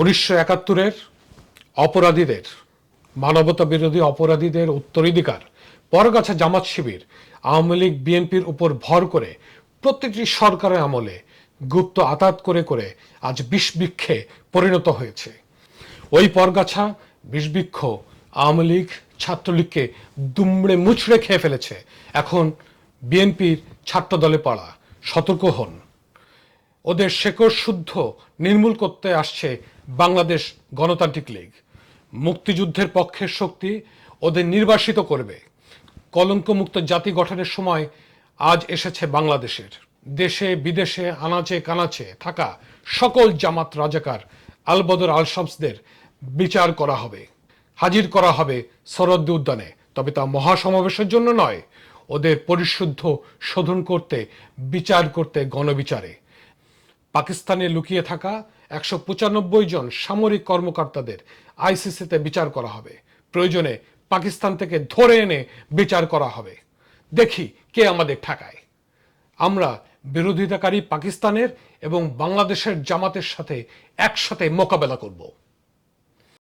উনিশশো একাত্তরের অপরাধীদের মানবতা বিরোধী অপরাধীদের উত্তরাধিকার, পরগাছা জামাত শিবির, আওয়ামী লীগ বিএনপির উপর ভর করে প্রত্যেকটি সরকারের আমলে গুপ্ত আতাত করে করে আজ বিষবৃক্ষে পরিণত হয়েছে। ওই পরগাছা বিষবৃক্ষ আওয়ামী লীগ ছাত্রলীগকে দুমড়ে মুচড়ে খেয়ে ফেলেছে। এখন বিএনপির ছাত্র দলে পাড়া সতর্ক হন। ওদের শেকড় শুদ্ধ নির্মূল করতে আসছে বাংলাদেশ গণতান্ত্রিক লীগ। মুক্তিযুদ্ধের পক্ষের শক্তি ওদের নির্বাসিত করবে। কলঙ্কমুক্ত জাতি গঠনের সময় আজ এসেছে বাংলাদেশের। দেশে, বিদেশে, আনাচে, কানাচে থাকা সকল জামাত রাজাকার আলবদর আল বিচার করা হবে, হাজির করা হবে শরদ্দি উদ্যানে। তবে তা মহাসমাবেশের জন্য নয়, ওদের পরিশুদ্ধ শোধন করতে, বিচার করতে গণবিচারে। পাকিস্তানে লুকিয়ে থাকা একশো পঁচানব্বই জন সামরিক কর্মকর্তাদের আইসিসিতে বিচার করা হবে। প্রয়োজনে পাকিস্তান থেকে ধরে এনে বিচার করা হবে। দেখি কে আমাদের ঠেকায়। আমরা বিরোধিতাকারী পাকিস্তানের এবং বাংলাদেশের জামাতের সাথে একসাথে মোকাবেলা করব।